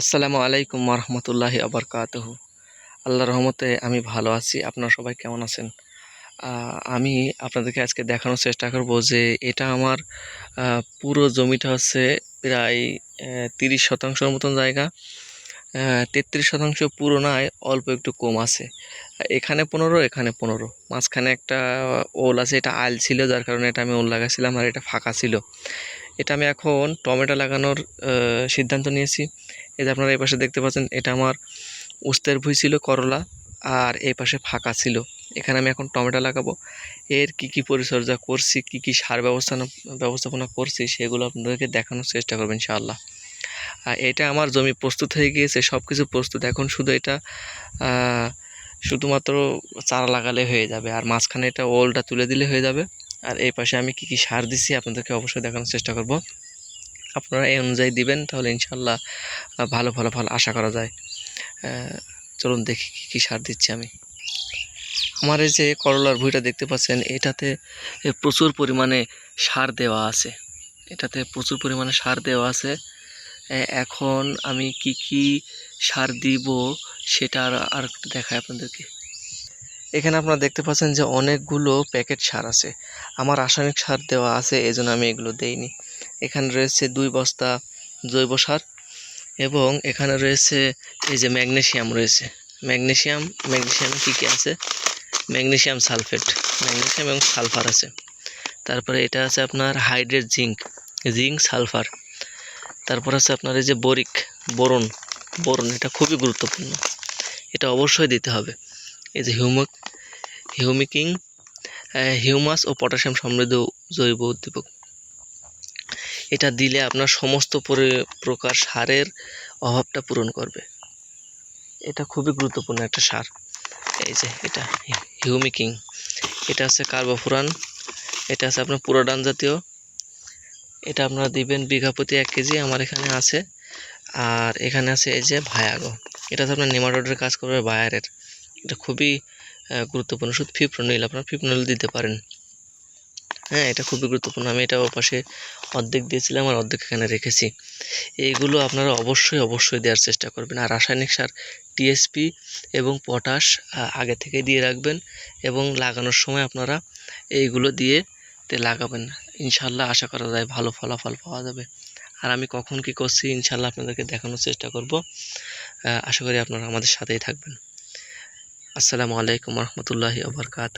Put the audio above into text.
আসসালামু আলাইকুম রহমতুল্লাহি আবরকাতহ আল্লাহ রহমতে আমি ভালো আছি। আপনারা সবাই কেমন আছেন? আমি আপনাদেরকে আজকে দেখানোর চেষ্টা করব যে এটা আমার পুরো জমিটা হচ্ছে প্রায় তিরিশ শতাংশের মতন জায়গা। তেত্রিশ শতাংশ পুরো নয় অল্প একটু কম আছে। এখানে পনেরো এখানে পনেরো। মাঝখানে একটা ওল আছে, এটা আল ছিল, যার কারণে এটা আমি ওল লাগাছিলাম আর এটা ফাঁকা ছিল। এটা আমি এখন টমেটো লাগানোর সিদ্ধান্ত নিয়েছি। এই যে আপনারা এই পাশে দেখতে পাচ্ছেন, এটা আমার উস্তের ভুঁই ছিল, করলা, আর এই পাশে ফাঁকা ছিল। এখানে আমি এখন টমেটো লাগাবো। এর কি কি পরিচর্যা করছি, কি কি সার ব্যবস্থানা, ব্যবস্থাপনা করছি, সেগুলো আপনাদেরকে দেখানোর চেষ্টা করবেন ইনশাআল্লাহ। আর এটা আমার জমি প্রস্তুত হয়ে গিয়েছে সব কিছু প্রস্তুত। এখন শুধু এটা শুধুমাত্র চারা লাগালে হয়ে যাবে, আর মাঝখানে এটা ওলটা তুলে দিলে হয়ে যাবে। আর এই পাশে আমি কি কি সার দিছি আপনাদেরকে অবশ্যই দেখানোর চেষ্টা করব। আপনারা এই অনুযায়ী দিবেন, তাহলে ইনশাল্লাহ ভালো ফলাফল আশা করা যায়। চলুন দেখি কী কী সার দিচ্ছি আমি। আমার এই যে করলার ভুঁইটা দেখতে পাচ্ছেন, এটাতে প্রচুর পরিমাণে সার দেওয়া আছে। এটাতে প্রচুর পরিমাণে সার দেওয়া আছে। এখন আমি কি কি সার দিব সেটা আর আর একটু দেখাই আপনাদেরকে। এখানে আপনারা দেখতে পাচ্ছেন যে অনেকগুলো প্যাকেট সার আছে। আমার রাসায়নিক সার দেওয়া আছে, এজন্য আমি এগুলো দেইনি। এখানে রয়েছে দুই বস্তা জৈব সার এবং এখানে রয়েছে এই যে ম্যাগনেসিয়াম রয়েছে। ম্যাগনেসিয়াম ম্যাগনেসিয়াম কী কী আছে? ম্যাগনেসিয়াম সালফেট ম্যাগনেসিয়াম এবং সালফার আছে। তারপরে এটা আছে আপনার হাইড্রেট জিঙ্ক জিঙ্ক, সালফার। তারপর আছে আপনার এই যে বোরিক, বোরন বোরন, এটা খুবই গুরুত্বপূর্ণ। এটা অবশ্যই দিতে হবে। এই যে হিউমিক, হিউমিকিং হিউমাস ও পটাশিয়াম সমৃদ্ধ জৈব উদ্দীপক। এটা দিলে আপনার সমস্ত পরি- প্রকার সারের অভাবটা পূরণ করবে। এটা খুবই গুরুত্বপূর্ণ একটা সার। এই যে এটা হিউমিকিং এটা আছে কার্বোফুরান, এটা আছে আপনার পুরোডান জাতীয়। এটা আপনারা দিবেন বিঘা প্রতি এক কেজি, আমার এখানে আছে। আর এখানে আছে এই যে ভায়াগো। এটা আপনার নেমাটোডের কাজ করবে বায়ারের এটা খুবই গুরুত্বপূর্ণ। শুধু ফিপ্রোনিল, আপনার ফিপ্রোনিল দিতে পারেন। হ্যাঁ এটা খুবই গুরুত্বপূর্ণ। আমি এটা পাশে অর্ধেক দিয়েছিলাম আর অর্ধেক এখানে রেখেছি। এইগুলো আপনারা অবশ্যই অবশ্যই দেওয়ার চেষ্টা করবেন। আর রাসায়নিক সার টিএসপি এবং পটাশ আগে থেকে দিয়ে রাখবেন এবং লাগানোর সময় আপনারা এইগুলো দিয়ে তে লাগাবেন। ইনশাল্লাহ আশা করা যায় ভালো ফলাফল পাওয়া যাবে। আর আমি কখন কি করছি ইনশাল্লাহ আপনাদেরকে দেখানোর চেষ্টা করব। আশা করি আপনারা আমাদের সাথেই থাকবেন। আসসালামু আলাইকুম রহমতুল্লাহি আবরকাত